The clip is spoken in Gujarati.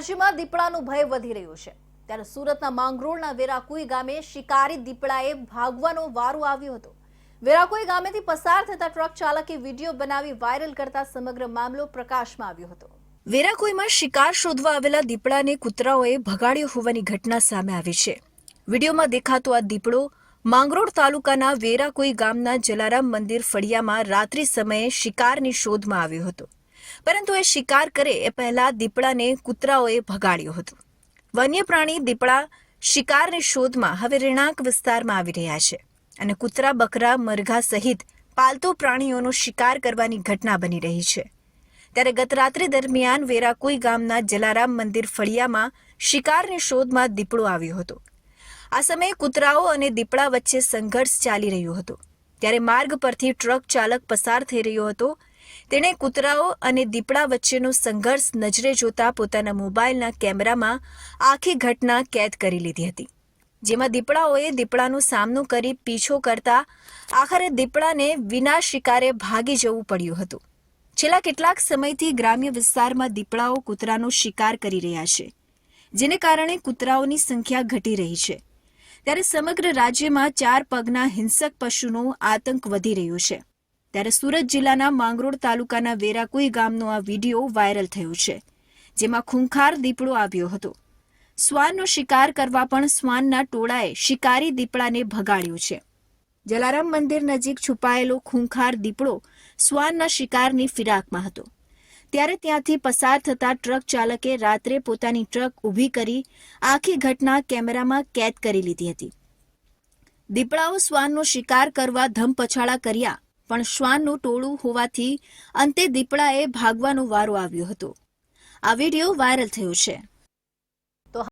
રાજ્યમાં દીપડાનો ભય વધી રહ્યો છે. ત્યારે સુરતના માંગરોળના વેરાકુઈ ગામે શિકારી દીપડાએ ભાગવાનો વારો આવ્યો હતો. વેરાકુઈ ગામેથી પસાર થતા ટ્રક ચાલકે વીડિયો બનાવી વાયરલ કરતા સમગ્ર મામલો પ્રકાશમાં આવ્યો હતો. વેરાકુઈમાં શિકાર શોધવા આવેલા દીપડાને કૂતરાઓએ ભગાડ્યો હોવાની ઘટના સામે આવી છે. વિડીયોમાં દેખાતો આ દીપડો માંગરોળ તાલુકાના વેરાકુઈ ગામના જલારામ મંદિર ફળિયામાં રાત્રિ સમયે શિકારની શોધમાં આવ્યો હતો. પરંતુ એ શિકાર કરે એ પહેલાં દીપડાને કૂતરાઓએ ભગાડ્યું હતું. વન્ય પ્રાણી દીપડા શિકારની શોધમાં હવે રહેણાંક વિસ્તારમાં આવી રહ્યા છે અને કૂતરા, બકરા, મરઘા સહિત પાલતુ પ્રાણીઓનો શિકાર કરવાની ઘટના બની રહી છે. ત્યારે ગત રાત્રે દરમિયાન વેરાકુઈ ગામના જલારામ મંદિર ફળિયામાં શિકારની શોધમાં દીપડો આવ્યો હતો. આ સમયે કૂતરાઓ અને દીપડા વચ્ચે સંઘર્ષ ચાલી રહ્યો હતો. ત્યારે માર્ગ પરથી ટ્રક ચાલક પસાર થઈ રહ્યો હતો તેણે કૂતરાઓ અને દીપડા વચ્ચેનો સંઘર્ષ નજરે જોતા પોતાના મોબાઈલના કેમેરામાં આખી ઘટના કેદ કરી લીધી હતી, જેમાં દીપડાઓએ દીપડાનો સામનો કરી પીછો કરતા આખરે દીપડાને વિના શિકારે ભાગી જવું પડ્યું હતું. છેલ્લા કેટલાક સમયથી ગ્રામ્ય વિસ્તારમાં દીપડાઓ કૂતરાનો શિકાર કરી રહ્યા છે, જેને કારણે કૂતરાઓની સંખ્યા ઘટી રહી છે. ત્યારે સમગ્ર રાજ્યમાં ચાર પગના હિંસક પશુનો આતંક વધી રહ્યો છે. ત્યારે સુરત જિલ્લાના માંગરોળ તાલુકાના વેરાકુઈ ગામનો આ વીડિયો વાયરલ થયો છે, જેમાં ખૂંખાર દીપડો આવ્યો હતો. શ્વાનનો શિકાર કરવા પણ શ્વાનના ટોળાએ શિકારી દીપડાને ભગાડ્યો છે. જલારામ મંદિર નજીક છુપાયેલો ખૂંખાર દીપડો શ્વાનના શિકારની ફિરાકમાં હતો. ત્યારે ત્યાંથી પસાર થતા ટ્રક ચાલકે રાત્રે પોતાની ટ્રક ઊભી કરી આખી ઘટના કેમેરામાં કેદ કરી લીધી હતી. દીપડાઓ શ્વાનનો શિકાર કરવા ધમપછાડા કર્યા પણ શ્વાનનું ટોળું હોવાથી અંતે દીપડાએ ભાગવાનો વારો આવ્યો હતો. આ વીડિયો વાયરલ થયો છે.